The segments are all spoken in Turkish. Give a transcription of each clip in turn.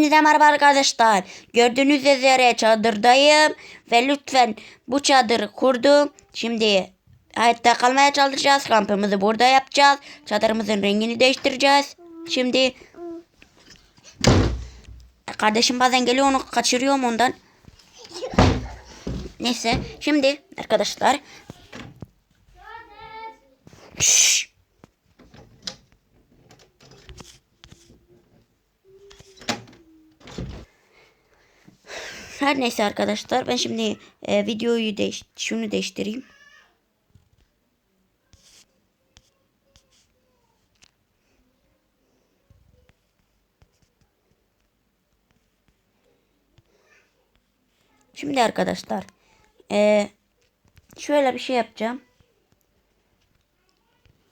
Hepinize merhaba arkadaşlar. Gördüğünüz üzere çadırdayım. Ve lütfen bu çadırı kurdum. Şimdi hayatta kalmaya çalışacağız. Kampımızı burada yapacağız. Çadırımızın rengini değiştireceğiz. Şimdi kardeşim bazen geliyor onu kaçırıyorum ondan. Neyse şimdi arkadaşlar. Şşş. Her neyse arkadaşlar ben şimdi e, videoyu değiş şunu değiştireyim. Şimdi arkadaşlar e, şöyle bir şey yapacağım.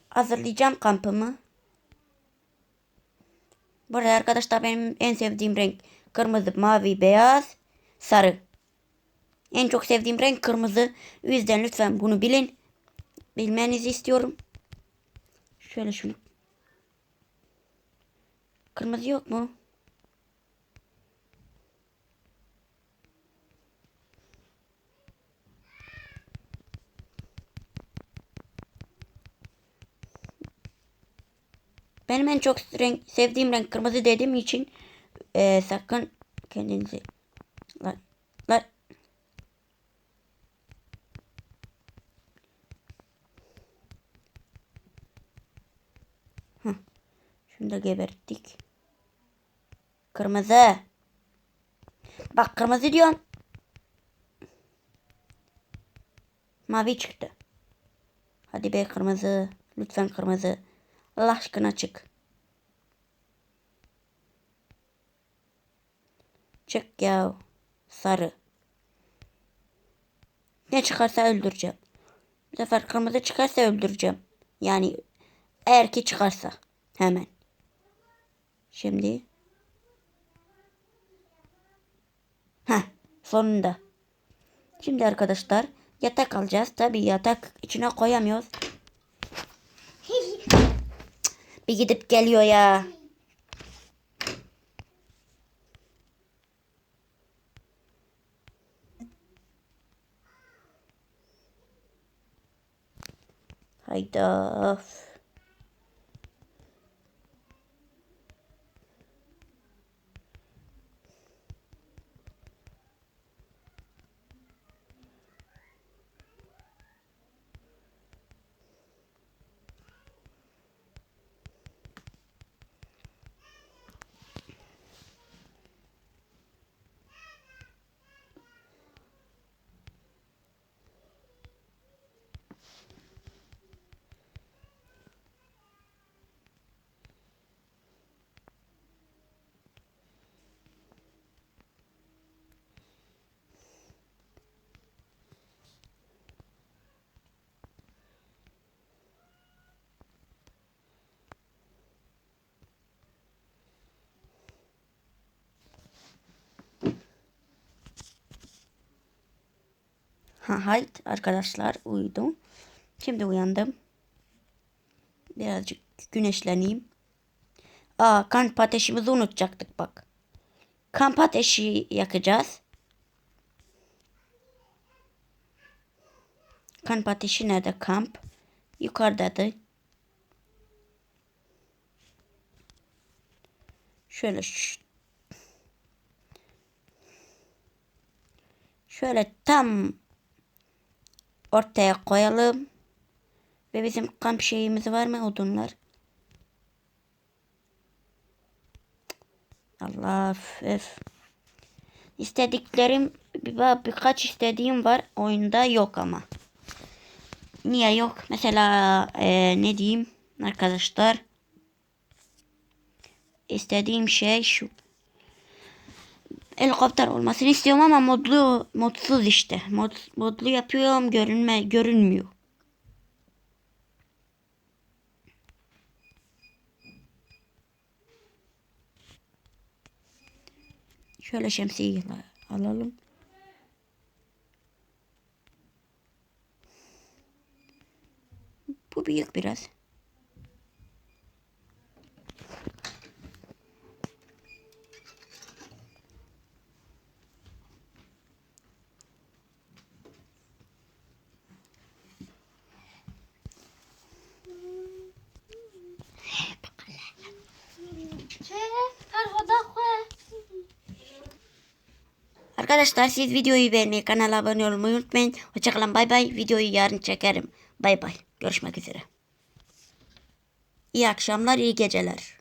Hazırlayacağım kampımı. Burada arkadaşlar benim en sevdiğim renk kırmızı, mavi, beyaz, sarı. En çok sevdiğim renk kırmızı. O yüzden lütfen bunu bilin. Bilmenizi istiyorum. Şöyle şunu. Kırmızı yok mu? Benim en çok renk, sevdiğim renk kırmızı dediğim için e, sakın kendinizi lan, lan. Şunu da geberttik. Kırmızı. Bak kırmızı diyorum. Mavi çıktı. Hadi be kırmızı. Lütfen kırmızı. Allah aşkına çık. Çık ya. Sarı. Ne çıkarsa öldüreceğim. Bu sefer kırmızı çıkarsa öldüreceğim. Yani eğer ki çıkarsa. Hemen. Şimdi. Heh. Sonunda. Şimdi arkadaşlar yatak alacağız. Tabii yatak içine koyamıyoruz. Bir gidip geliyor ya. I Of. Ha, hayt arkadaşlar uyudum. Şimdi uyandım. Birazcık güneşleneyim. Aa kamp ateşimizi unutacaktık bak. Kamp ateşi yakacağız. Kamp ateşi nerede kamp? Yukarıdadır. Şöyle şöyle tam ortaya koyalım. Ve bizim kamp şeyimiz var mı odunlar? Allah öf. İstediklerim bir, birkaç istediğim var oyunda yok ama. Niye yok? Mesela eee, ne diyeyim arkadaşlar? İstediğim şey şu. Helikopter olmasını istiyorum ama modlu modsuz işte. Mod, modlu yapıyorum görünme görünmüyor. Şöyle şemsiyeyi alalım. Bu büyük biraz. Arkadaşlar siz videoyu beğenmeyi, kanala abone olmayı unutmayın. Hoşçakalın bay bay. Videoyu yarın çekerim. Bay bay. Görüşmek üzere. İyi akşamlar, iyi geceler.